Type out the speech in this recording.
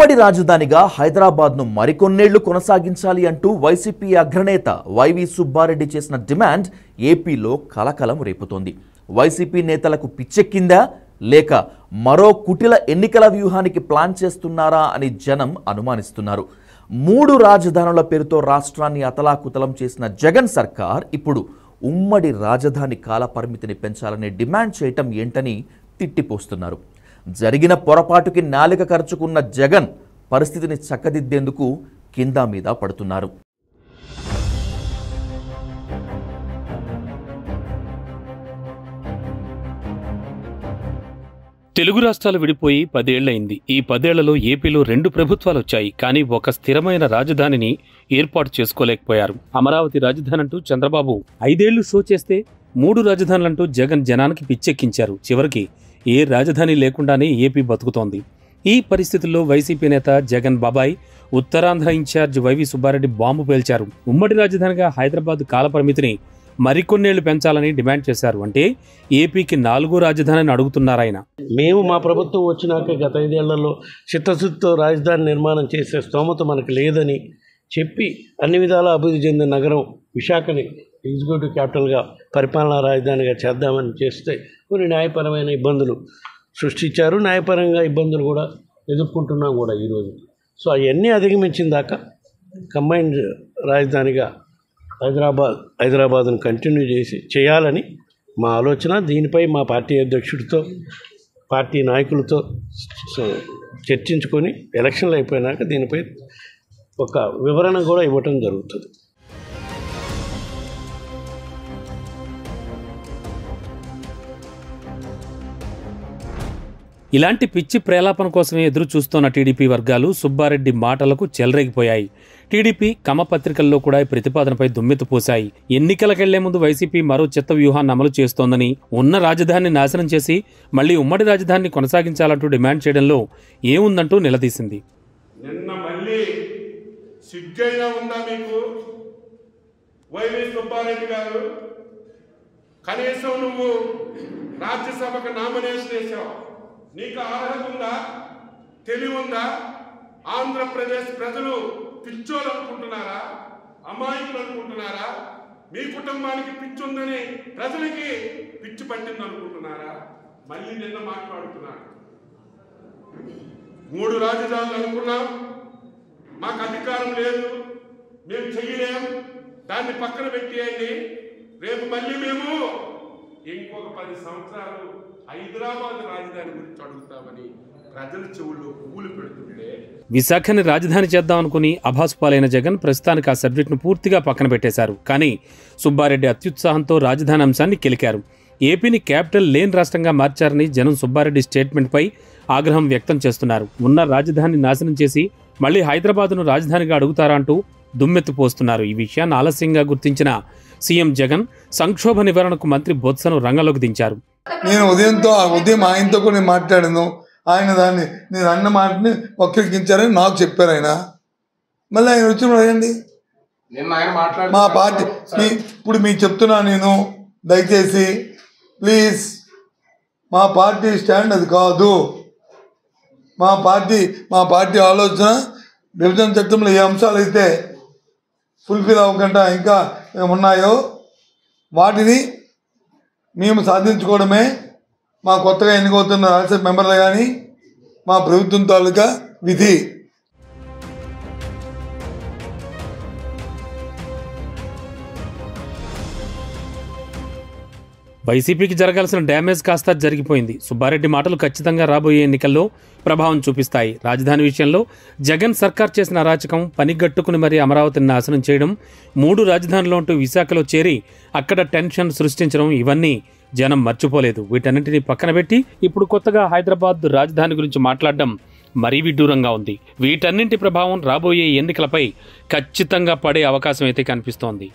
ఉమ్మడి రాజధానిగా హైదరాబాద్ను మరికొన్నేళ్ళు కొనసాగించాలి అంటూ వైసీపీ అగ్రనేత వైవి సుబ్బారెడ్డి చేసిన డిమాండ్ ఏపీలో కలకలం రేపుతోంది. వైసీపీ నేతలకు పిచ్చెక్కిందా? లేక మరో కుటిల ఎన్నికల వ్యూహానికి ప్లాన్ చేస్తున్నారా అని జనం అనుమానిస్తున్నారు. మూడు రాజధానుల పేరుతో రాష్ట్రాన్ని అతలాకుతలం చేసిన జగన్ సర్కార్ ఇప్పుడు ఉమ్మడి రాజధాని కాల పరిమితిని పెంచాలని డిమాండ్ చేయటం ఏంటని తిట్టిపోస్తున్నారు. జరిగిన పొరపాటుకి నాలిక ఖర్చుకున్న జగన్ పరిస్థితిని చక్కదిద్దేందుకు కింద మీద పడుతున్నారు. తెలుగు రాష్ట్రాలు విడిపోయి పదేళ్ళయింది ఈ పదేళ్ళలో ఏపీలో రెండు ప్రభుత్వాలు వచ్చాయి కానీ ఒక స్థిరమైన రాజధానిని ఏర్పాటు చేసుకోలేకపోయారు. అమరావతి రాజధాని అంటూ చంద్రబాబు ఐదేళ్ళు షో చేస్తే మూడు రాజధానులంటూ జగన్ జనానికి పిచ్చెక్కించారు. చివరికి ఏ రాజధాని లేకుండానే ఏపీ బతుకుతోంది. ఈ పరిస్థితుల్లో వైసీపీ నేత జగన్ బాబాయ్ Uttarandhra incharge Y V Subba Reddy bomb పేల్చారు. ఉమ్మడి రాజధానిగా హైదరాబాద్ కాలపరిమితిని మరికొన్నేళ్ళు పెంచాలని డిమాండ్ చేశారు. అంటే ఏపీకి నాలుగో రాజధానిని అడుగుతున్నారాయన మేము మా ప్రభుత్వం వచ్చినాక గత ఐదేళ్ళలో చిత్తశుద్ధితో రాజధాని నిర్మాణం చేసే స్తోమత మనకు లేదని చెప్పి అన్ని విధాలా అభివృద్ధి చెందిన నగరం విశాఖని ఎగ్జిక్యూటివ్ క్యాపిటల్గా పరిపాలనా రాజధానిగా చేద్దామని చేస్తే కొన్ని న్యాయపరమైన ఇబ్బందులు సృష్టించారు. న్యాయపరంగా ఇబ్బందులు కూడా ఎదుర్కొంటున్నాం కూడా ఈరోజు సో అవన్నీ అధిగమించిన దాకా కంబైన్డ్ రాజధానిగా హైదరాబాద్ హైదరాబాద్ను కంటిన్యూ చేసి చేయాలని మా ఆలోచన. దీనిపై మా పార్టీ అధ్యక్షుడితో పార్టీ నాయకులతో చర్చించుకొని ఎలక్షన్లు అయిపోయినాక దీనిపై ఒక వివరణ కూడా ఇవ్వటం జరుగుతుంది. ఇలాంటి పిచ్చి ప్రేలాపన కోసమే ఎదురు చూస్తోన్న టీడీపీ వర్గాలు సుబ్బారెడ్డి మాటలకు చెలరేగిపోయాయి. టీడీపీ కమ పత్రికల్లో కూడా ఈ ప్రతిపాదనపై దుమ్మెత్తు పోశాయి. ఎన్నికలకెళ్ళే ముందు వైసీపీ మరో చిత్త వ్యూహాన్ని అమలు చేస్తోందని ఉన్న రాజధానిని నాశనం చేసి మళ్ళీ ఉమ్మడి రాజధానిని కొనసాగించాలంటూ డిమాండ్ చేయడంలో ఏముందంటూ నిలదీసింది. నిన్న మళ్ళీ సిగ్గైనా ఉందా మీకు? వైవి సుబ్బారెడ్డి గారు కనీసం నువ్వు రాజ్యసభకు నామినేషన్ వేసావు. నీకు అర్హత ఉందా? తెలివి ఉందా? ఆంధ్రప్రదేశ్ ప్రజలు పిచ్చోలు అనుకుంటున్నారా? అమాయకులు అనుకుంటున్నారా? మీ కుటుంబానికి పిచ్చి ఉందని ప్రజలకి పిచ్చి పట్టింది అనుకుంటున్నారా? మళ్ళీ నిన్న మాట్లాడుతున్నాడు. మూడు రాజధానులు అనుకున్నాం. మాకు అధికారం లేదు. మేము చెయ్యలేం. దాన్ని పక్కన పెట్టేయండి. రేపు మళ్ళీ మేము ఇంకొక పది సంవత్సరాలు హైదరాబాద్ రాజధాని గురించి అడుగుతామని ప్రజల చెవుల్లో పువ్వులు పెడుతుంటే విశాఖని రాజధాని చేద్దాం అనుకుని అభాసుపాలైన జగన్ ప్రస్తుతానికి ఆ సబ్జెక్టును పూర్తిగా పక్కన పెట్టేశారు. కానీ సుబ్బారెడ్డి అత్యుత్సాహంతో రాజధాని అంశాన్ని కెలికారు. ఏపీని క్యాపిటల్ లేని రాష్ట్రంగా మార్చారని జనం సుబ్బారెడ్డి స్టేట్మెంట్పై ఆగ్రహం వ్యక్తం చేస్తున్నారు. ఉన్న రాజధాని నాశనం చేసి మళ్ళీ హైదరాబాద్ను రాజధానిగా అడుగుతారా అంటూ దుమ్మెత్తు పోస్తున్నారు ఈ విషయాన్ని ఆలస్యంగా గుర్తించిన సీఎం జగన్ సంక్షోభ నివారణకు మంత్రి బొత్సను రంగంలోకి దించారు. నేను ఉదయంతో ఆ ఉదయం ఆయనతో కూడా నేను మాట్లాడాను. ఆయన దాన్ని నేను అన్న మాటని వక్రీకరించారని నాకు చెప్పారు ఆయన. మళ్ళీ ఆయన వచ్చినప్పుడు అడగండి. నిన్న ఆయన మాట్లాడి మా పార్టీ మీ ఇప్పుడు మీకు చెప్తున్నా నేను దయచేసి ప్లీజ్ మా పార్టీ స్టాండ్ అది కాదు. మా పార్టీ మా పార్టీ ఆలోచన విభజన చట్టంలో ఏ అంశాలు అయితే ఫుల్ఫిల్ అవ్వకుండా ఇంకా ఉన్నాయో వాటిని మేము సాధించుకోవడమే మా కొత్తగా ఎన్నికవుతున్న రాజ్యసభ మెంబర్లు కానీ మా ప్రభుత్వం తాలూకా విధి. వైసీపీకి జరగాల్సిన డ్యామేజ్ కాస్త జరిగిపోయింది. సుబ్బారెడ్డి మాటలు ఖచ్చితంగా రాబోయే ఎన్నికల్లో ప్రభావం చూపిస్తాయి. రాజధాని విషయంలో జగన్ సర్కార్ చేసిన అరాచకం పనిగట్టుకుని మరీ అమరావతిని నాశనం చేయడం మూడు రాజధానులు అంటూ విశాఖలో చేరి అక్కడ టెన్షన్ సృష్టించడం ఇవన్నీ జనం మర్చిపోలేదు. వీటన్నింటినీ పక్కన పెట్టి ఇప్పుడు కొత్తగా హైదరాబాద్ రాజధాని గురించి మాట్లాడడం మరీ విడ్డూరంగా ఉంది. వీటన్నింటి ప్రభావం రాబోయే ఎన్నికలపై ఖచ్చితంగా పడే అవకాశం అయితే కనిపిస్తోంది.